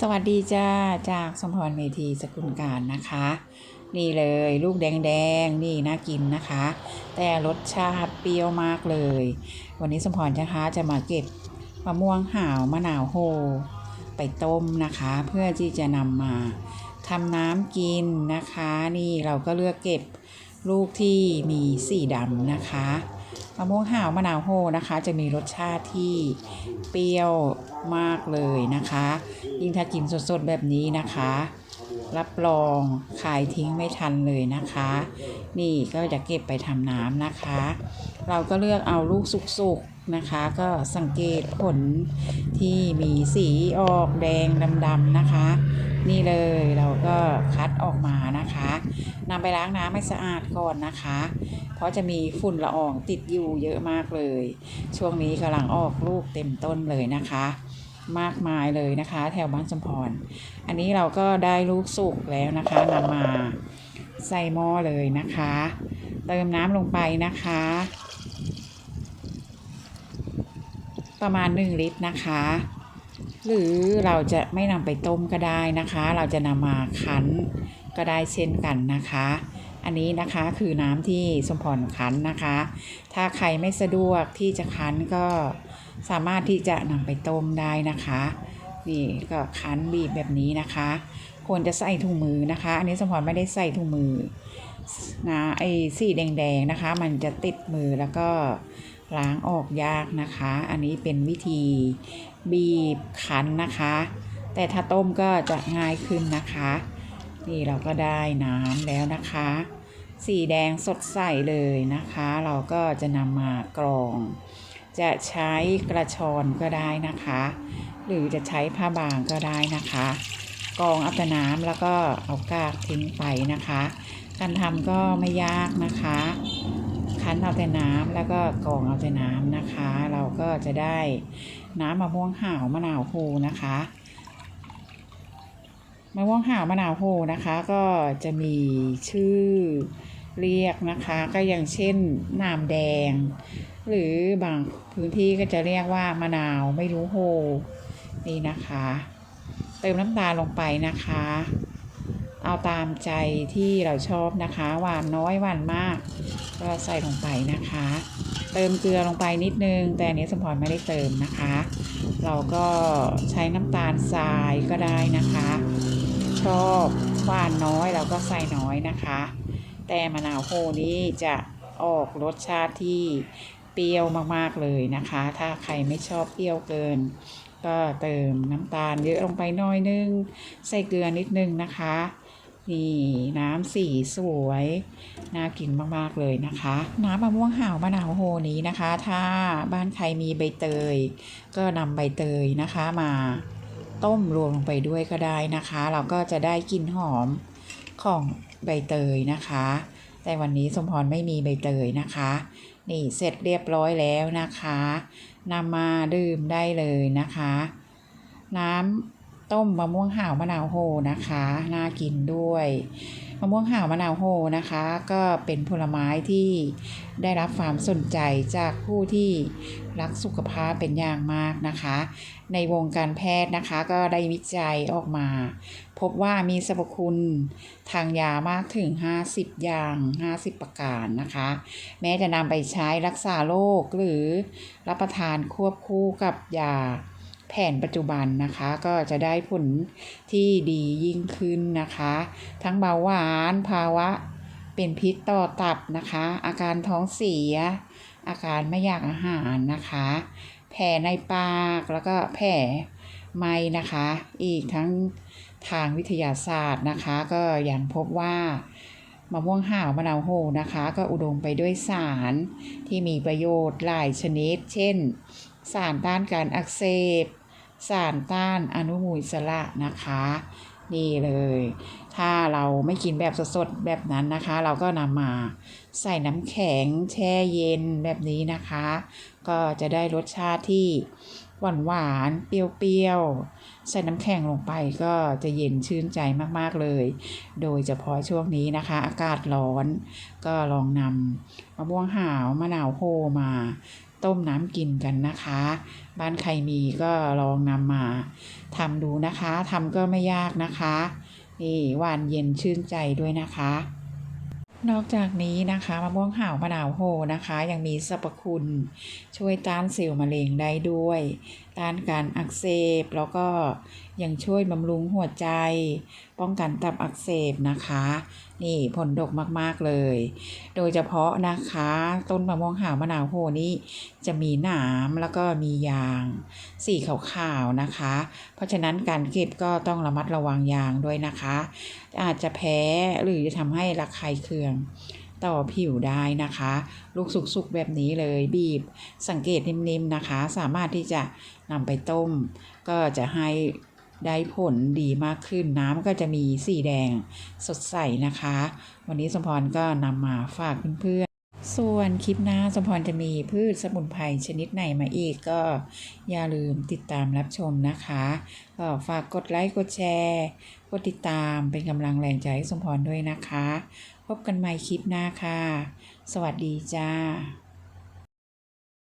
สวัสดีจ้าจากสมพรเมธีสกุลการนะคะ นี่เลยลูกแดงๆนี่น่ากินนะคะ แต่รสชาติเปรี้ยวมากเลย วันนี้สมพรนะคะจะมาเก็บมะม่วงห่าวมะนาวโฮ ไปต้มนะคะ เพื่อที่จะนำมาทำน้ำกินนะคะ นี่เราก็เลือกเก็บลูกที่มีสีดำนะคะ มะม่วงห่าวมะนาวโฮนะคะ จะมีรสชาติที่เปรี้ยวมากเลยนะคะ ยิ่งถ้ากินสดๆแบบนี้นะคะ รับรองขายทิ้งไม่ทันเลยนะคะ นี่ก็จะเก็บไปทำน้ำนะคะ เราก็เลือกเอาลูกสุกๆ นะคะ ก็สังเกตผลที่มีสีออกแดงดำๆนะคะ นี่เลยเราก็คัดออกมานะคะนำไปล้างน้ำให้สะอาดก่อนนะคะ เพราะจะมีฝุ่นละอองติดอยู่เยอะมากเลย ช่วงนี้กำลังออกลูกเต็มต้นเลยนะคะมากมายเลยนะคะ แถวบ้านสมพร อันนี้เราก็ได้ลูกสุกแล้วนะคะนำมาใส่หม้อเลยนะคะ เติมน้ำลงไปนะคะ ประมาณ 1 ลิตรนะคะ หรือเราจะไม่นำไปต้มก็ได้นะคะ เราจะนำมาคั้นก็ได้เช่นกันนะคะ อันนี้นะคะคือน้ำที่สมพรคั้นนะคะ ถ้าใครไม่สะดวกที่จะคั้นก็สามารถที่จะนำไปต้มได้นะคะนี่ก็คั้นบีบแบบนี้นะคะ ควรจะใส่ถุงมือนะคะ อันนี้สมพรไม่ได้ใส่ถุงมือนะไอ้สีแดงๆนะคะ มันจะติดมือแล้วก็ ล้างออกยากนะคะ อันนี้เป็นวิธีบีบคั้นนะคะ แต่ถ้าต้มก็จะง่ายขึ้นนะคะ นี่เราก็ได้น้ำแล้วนะคะ สีแดงสดใสเลยนะคะ เราก็จะนำมากรอง จะใช้กระชอนก็ได้นะคะ หรือจะใช้ผ้าบางก็ได้นะคะกรองอาแต่น้ำแล้วก็เอากากทิ้งไปนะคะ การทำก็ไม่ยากนะคะ คั้นเอาแต่น้ำแล้วก็กรองเอาแต่น้ำนะคะ เราก็จะได้น้ำมะม่วงห่าวมะนาวโฮนะคะมะม่วงห่าวมะนาวโฮนะคะ ก็จะมีชื่อเรียกนะคะ ก็อย่างเช่นน้ำแดง หรือบางพื้นที่ก็จะเรียกว่ามะนาวไม่รู้โฮนี่นะคะ เติมน้ำตาลลงไปนะคะ เอาตามใจที่เราชอบนะคะ หวานน้อยหวานมาก ก็ใส่ลงไปนะคะ เติมเกลือลงไปนิดนึง แต่อันนี้สมพรไม่ได้เติมนะคะ เราก็ใช้น้ำตาลทรายก็ได้นะคะ ชอบหวานน้อยเราก็ใส่น้อยนะคะ แต่มะนาวโฮนี้จะออกรสชาติที่เปรี้ยวมากๆเลยนะคะ ถ้าใครไม่ชอบเปรี้ยวเกิน ก็เติมน้ำตาลเยอะลงไปน้อยนึง ใส่เกลือนิดนึงนะคะ นี่น้ำสีสวย น่ากินมาก ๆ เลยนะคะ น้ำมะม่วงห่าวมะนาวโฮนี้นะคะ ถ้าบ้านใครมีใบเตย ก็นำใบเตยนะคะมาต้มรวมลงไปด้วยก็ได้นะคะ เราก็จะได้กลิ่นหอมของใบเตยนะคะ แต่วันนี้สมพรไม่มีใบเตยนะคะ นี่เสร็จเรียบร้อยแล้วนะคะนำมาดื่มได้เลยนะคะ น้ำ ต้มมะม่วงห่าวมะนาวโฮนะคะน่ากินด้วยมะม่วงห่าวมะนาวโฮนะคะ ก็เป็นผลไม้ที่ได้รับความสนใจจากผู้ที่รักสุขภาพเป็นอย่างมากนะคะ ในวงการแพทย์นะคะก็ได้วิจัยออกมา พบว่ามีสรรพคุณทางยามากถึง 50 อย่าง 50 ประการนะคะ แม้จะนำไปใช้รักษาโรคหรือรับประทานควบคู่กับยา แผนปัจจุบันนะคะ ก็จะได้ผลที่ดียิ่งขึ้นนะคะ ทั้งเบาหวานภาวะเป็นพิษต่อตับนะคะ อาการท้องเสีย อาการไม่อยากอาหารนะคะ แผลในปากแล้วก็แผลไหมนะคะ อีกทั้งทางวิทยาศาสตร์นะคะ ก็ยังพบว่ามะม่วงห่าวมะนาวโฮนะคะ ก็อุดมไปด้วยสารที่มีประโยชน์หลายชนิด เช่น สารต้านการอักเสบ สารต้านอนุมูลอิสระนะคะนี่เลย ถ้าเราไม่กินแบบสดๆแบบนั้นนะคะ เราก็นำมาใส่น้ำแข็งแช่เย็นแบบนี้นะคะ ก็จะได้รสชาติที่หวานหวานๆเปรี้ยวๆ ใส่น้ำแข็งลงไปก็จะเย็นชื่นใจมากๆเลย โดยเฉพาะช่วงนี้นะคะ อากาศร้อน ก็ลองนำมะม่วงหาวมะนาวโฮมา ต้มน้ำกินกันนะคะ บ้านใครมีก็ลองนำมาทำดูนะคะทำก็ไม่ยากนะคะนี่หวานเย็นชื่นใจด้วยนะคะ นอกจากนี้นะคะมะม่วงห่าวมะนาวโฮนะคะ ยังมีสรรพคุณช่วยต้านเซลล์มะเร็งได้ด้วยต้านการอักเสบ แล้วก็ยังช่วยบำรุงหัวใจ ป้องกันตับอักเสบนะคะ นี่ผลดกมากๆเลย โดยเฉพาะนะคะ ต้นมะม่วงหาวมะนาวโฮนี้จะมีหนามแล้วก็มียางสีขาวๆนะคะ เพราะฉะนั้นการเก็บก็ต้องระมัดระวังยางด้วยนะคะ อาจจะแพ้หรือจะทำให้ระคายเคือง ต่อผิวได้นะคะ ลูกสุกๆแบบนี้เลยบีบ สังเกตนิ่มๆนะคะ สามารถที่จะนำไปต้ม ก็จะให้ได้ผลดีมากขึ้นน้ำก็จะมีสีแดงสดใสนะคะ วันนี้สมพรก็นำมาฝากเพื่อน ส่วนคลิปหน้าสมพรจะมีพืชสมุนไพรชนิดไหนมาอีกก็อย่าลืมติดตามรับชมนะคะก็ฝากกดไลค์กดแชร์กดติดตามเป็นกำลังแรงใจให้สมพรด้วยนะคะ พบกันใหม่คลิปหน้าค่ะ สวัสดีจ้า